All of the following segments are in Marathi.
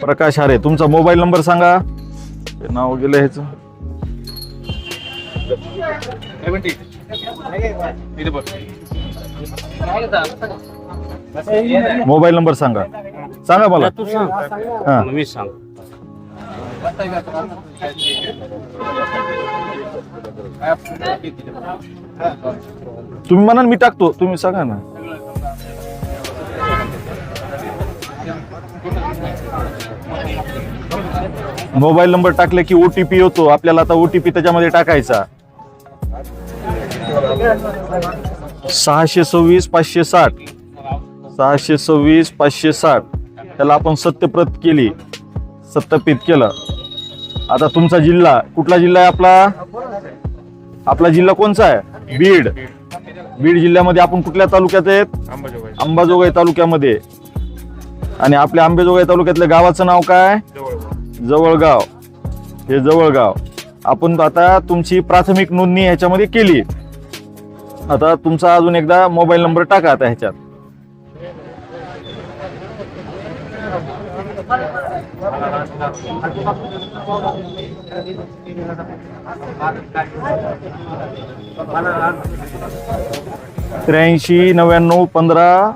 प्रकाश हारे तुमचा मोबाईल नंबर सांगा. ते नाव गेलं ह्याचं. मोबाईल नंबर सांगा. सांगा मला. हा मी सांग तुम्ही म्हणा मी टाकतो. तुम्ही सांगा ना. मोबाईल नंबर टाकले की ओटीपी येतो. आपल्याला आता ओटीपी त्याच्यामध्ये टाकायचा. सहाशे सव्वीस पाचशे साठ. सहाशे सव्वीस पाचशे साठ. त्याला आपण सत्यप्रत केली. सत्यापित केलं. आता तुमचा जिल्हा कुठला जिल्हा आहे आपला? आपला जिल्हा कोणचा आहे? बीड. बीड जिल्ह्यामध्ये आपण कुठल्या तालुक्यात आहेत? अंबाजोगाई तालुक्यामध्ये. आणि आपल्या आंबेजोगाई तालुक्यातल्या गावाचं नाव काय? जवळगाव. हे जवळगाव. आपण आता तुमची प्राथमिक नोंदणी ह्याच्यामध्ये केली. आता तुमचा अजून एकदा मोबाईल नंबर टाका आता ह्याच्यात. त्र्याऐंशी नव्याण्णव पंधरा.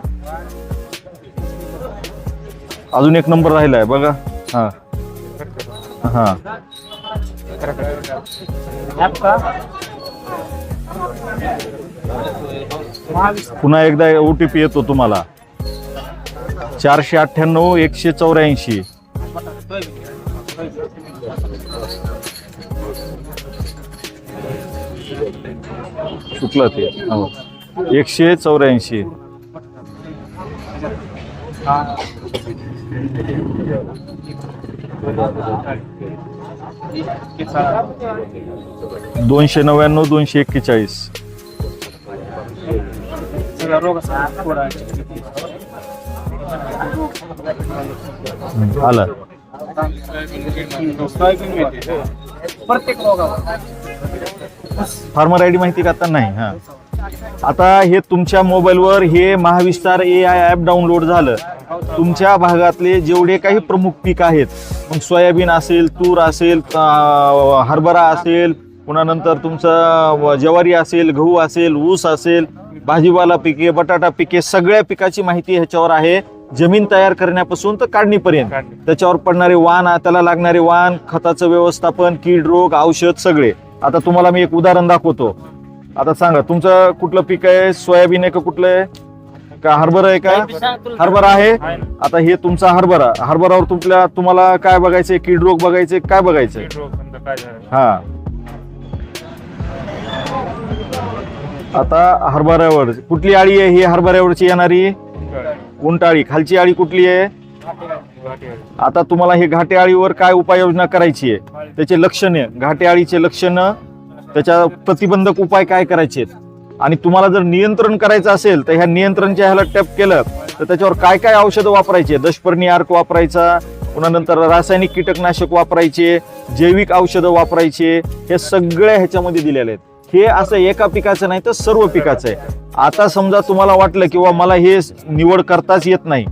अजून एक नंबर राहिलाय बघा. हा. हा. पुन्हा एकदा ओटीपी येतो तुम्हाला. चारशे अठ्ठ्याण्णव एकशे चौऱ्याऐंशी. चुकलं ते. हो. एकशे चौऱ्याऐंशी. दोनशे नव्याण्णव दोनशे एक्केचाळीस. हम्म, आलं. प्रत्येक रोगावर फार्मर आय डी माहिती का आता नाही हा. आता हे तुमच्या मोबाईलवर हे Mahavistar A I app download झालं. तुमच्या भागातले जेवढे काही प्रमुख पीक आहेत मग सोयाबीन असेल तूर असेल हरभरा असेल पुन्हा नंतर तुमचं ज्वारी असेल गहू असेल ऊस असेल भाजीपाला पिके बटाटा पिके सगळ्या पिकाची माहिती ह्याच्यावर आहे. जमीन तयार करण्यापासून तर काढणीपर्यंत. त्याच्यावर पडणारे वाण त्याला लागणारे वाण खताचं व्यवस्थापन कीड रोग औषध सगळे. आता तुम्हाला मी एक उदाहरण दाखवतो. आता सांगा तुमचं कुठलं पीक आहे? सोयाबीन आहे का कुठलं आहे? का हरभरा आहे का? हरभरा आहे? आता हे तुमचा हरभरा. हरभरावर तुमच्या तुम्हाला काय बघायचंय? कीड रोग बघायचे काय बघायचंय? हा. आता हरभऱ्यावर कुठली आळी आहे? ही हरभऱ्यावरची येणारी? उंटाळी खालची आळी कुठली आहे? आता तुम्हाला हे घाटे आळीवर काय उपाययोजना करायची आहे? त्याचे लक्षणे घाटे आळीचे लक्षण त्याच्या प्रतिबंधक उपाय काय करायचे आणि तुम्हाला जर नियंत्रण करायचं असेल तर ह्या नियंत्रणच्या ह्याला टॅप केलं तर त्याच्यावर काय काय औषधं वापरायचे दशपर्णी अर्क वापरायचा पुन्हा नंतर रासायनिक कीटकनाशक वापरायचे जैविक औषधं वापरायचे हे सगळ्या ह्याच्यामध्ये दिलेले आहेत. हे असं एका पिकाचं नाही तर सर्व पिकाचं आहे. आता समजा तुम्हाला वाटलं किंवा मला हे निवड करताच येत नाही.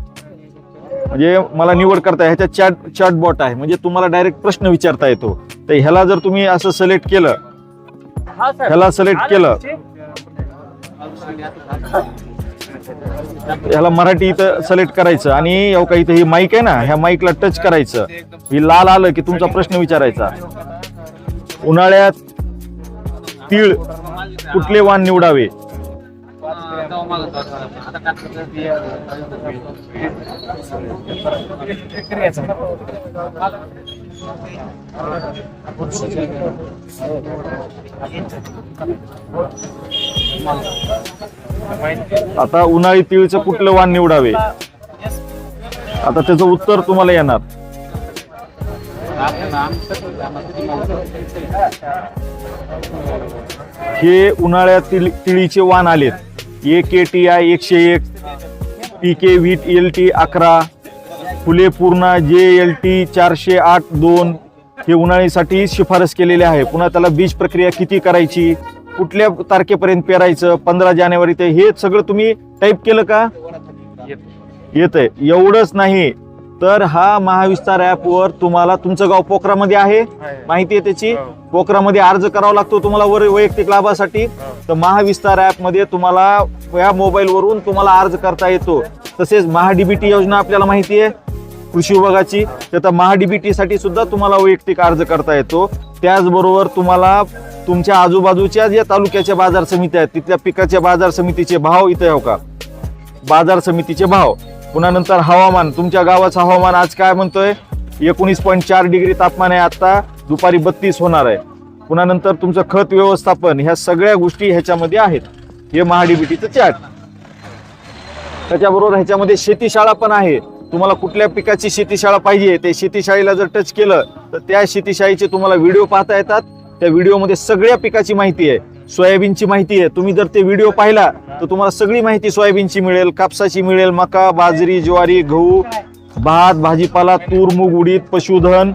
म्हणजे मला निवड करता ह्याच्यात चॅट चॅट बॉट आहे. म्हणजे तुम्हाला डायरेक्ट प्रश्न विचारता येतो. तर ह्याला जर तुम्ही असं सिलेक्ट केलं ह्याला सिलेक्ट केलं. ह्याला मराठी इथं सिलेक्ट करायचं. आणि एव का इथं ही माईक आहे ना ह्या माईकला टच करायचं. ही लाल आलं की तुमचा प्रश्न विचारायचा. उन्हाळ्यात तीळ कुठले वाण निवडावे? आता उन्हाळी तीळचं कुठलं वाण निवडावे? आता त्याचं उत्तर तुम्हाला येणार. हे उन्हाळ्यातील तिळीचे वाण आलेत. ए के टी आय एकशे एक P K wheat L T अकरा फुले पूर्णा जे एल टी चारशे आठ दोन हे उन्हाळीसाठी शिफारस केलेले आहे. पुन्हा त्याला बीज प्रक्रिया किती करायची कुठल्या तारखेपर्यंत पेरायचं पंधरा जानेवारी ते हे सगळं तुम्ही टाईप केलं का? येतंय. एवढंच नाही. तर हा महाविस्तार ऍपवर तुम्हाला तुमचं गाव पोखरामध्ये आहे. माहिती आहे त्याची. पोखरामध्ये अर्ज करावा लागतो तुम्हाला वर वैयक्तिक लाभासाठी. तर महाविस्तार ऍपमध्ये तुम्हाला या मोबाईल वरून तुम्हाला अर्ज करता येतो. तसेच महाडीबीटी योजना आपल्याला माहिती आहे. कृषी विभागाची. तर महाडीबीटी साठी सुद्धा तुम्हाला वैयक्तिक अर्ज करता येतो. त्याचबरोबर तुम्हाला तुमच्या आजूबाजूच्या ज्या तालुक्याच्या बाजार समित्या आहेत तिथल्या पिकाच्या बाजार समितीचे भाव इथे हो का? बाजार समितीचे भाव. पुन्हा नंतर हवामान. तुमच्या गावाचं हवामान आज काय म्हणतोय? एकोणीस पॉईंट चार डिग्री तापमान आहे आता. दुपारी बत्तीस होणार आहे. पुन्हा नंतर तुमचं खत व्यवस्थापन ह्या सगळ्या गोष्टी ह्याच्यामध्ये आहेत. हे महाडीबीटीचं चॅट त्याच्याबरोबर ह्याच्यामध्ये शेतीशाळा पण आहे. तुम्हाला कुठल्या पिकाची शेतीशाळा पाहिजे ते शेतीशाळेला जर टच केलं तर त्या शेतीशाळेचे तुम्हाला व्हिडिओ पाहता येतात. त्या व्हिडिओमध्ये सगळ्या पिकाची माहिती आहे. सोयाबीनची माहिती आहे. तुम्ही जर ते व्हिडिओ पाहिला तर तुम्हाला सगळी माहिती सोयाबीनची मिळेल कापसाची मिळेल मका बाजरी ज्वारी गहू भात भाजीपाला तूर मूग उडीद पशुधन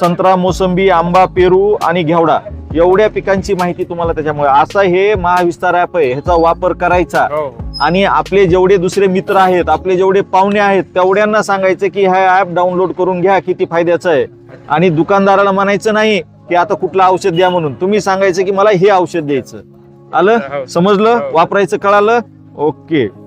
संत्रा मोसंबी आंबा पेरू आणि घेवडा. एवढ्या पिकांची माहिती तुम्हाला त्याच्यामुळे. असा हे महाविस्तार ऍप आहे. ह्याचा वापर करायचा. आणि आपले जेवढे दुसरे मित्र आहेत आपले जेवढे पाहुणे आहेत तेवढ्यांना सांगायचं की हा ऍप डाउनलोड करून घ्या किती फायद्याचं आहे. आणि दुकानदाराला म्हणायचं नाही की आता कुठलं औषध द्या म्हणून. तुम्ही सांगायचं की मला हे औषध द्यायचं. आलं? समजलं? वापरायचं कळालं? ओके.